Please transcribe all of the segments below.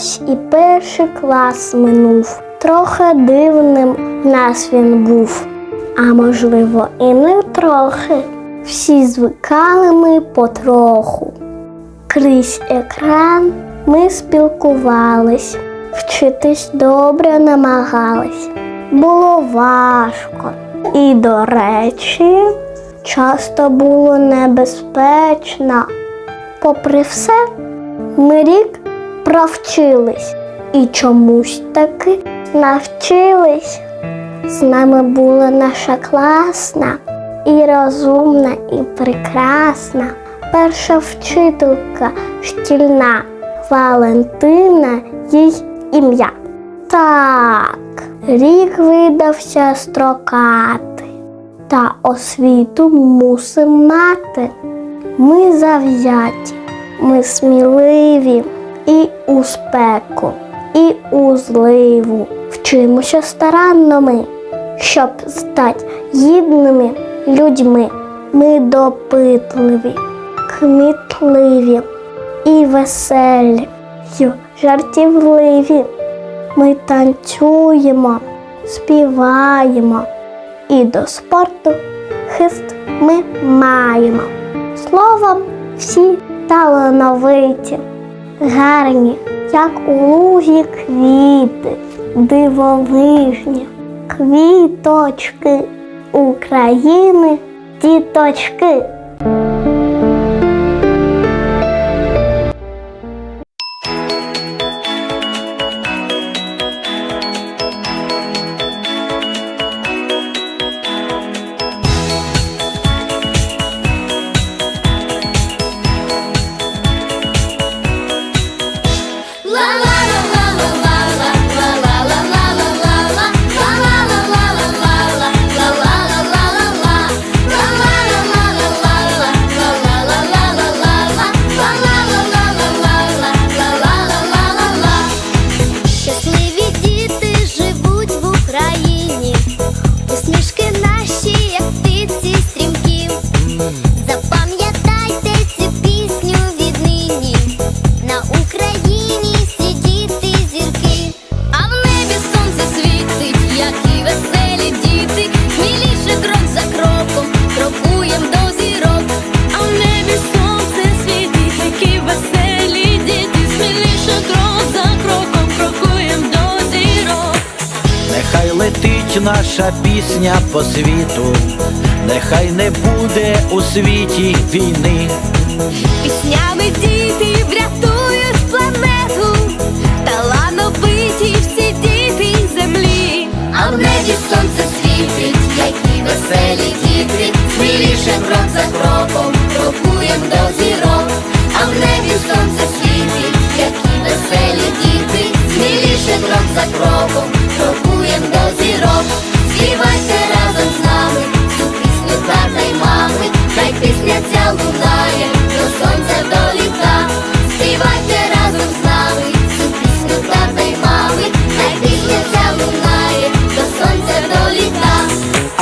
Ось і перший клас минув. Трохи дивним в нас він був. А можливо, і не трохи. Всі звикали ми потроху. Крізь екран ми спілкувались, вчитись добре намагались. Було важко. І, до речі, часто було небезпечно. Попри все, ми рік провчились і чомусь таки навчились. З нами була наша класна і розумна, і прекрасна перша вчителька шкільна Валентина їй ім'я. Так, рік видався строкатий, та освіту мусим мати. Ми завзяті, ми сміливі і у спеку, і у зливу. Вчимося старанно ми, щоб стати гідними людьми. Ми допитливі, кмітливі і веселі, й жартівливі. Ми танцюємо, співаємо і до спорту хист ми маємо. Словом, всі талановиті, гарні, як у лузі квіти, дивовижні, квіточки України, діточки. Наша пісня по світу, нехай не буде у світі війни. Піснями діти врятують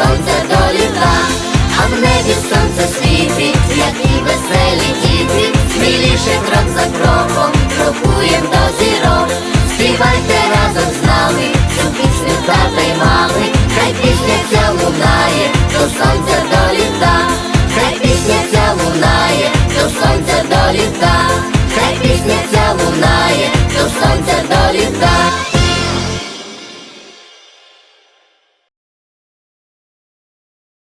сонце до літа, а в небі сонце світить, як і веселі діти, сміліше крок за кроком, крокуєм до зірок, співайте разом з нами, цю пісню тата й мами, хай пісня ця лунає, до сонця до літа, хай пісня ця лунає, до сонця до літа.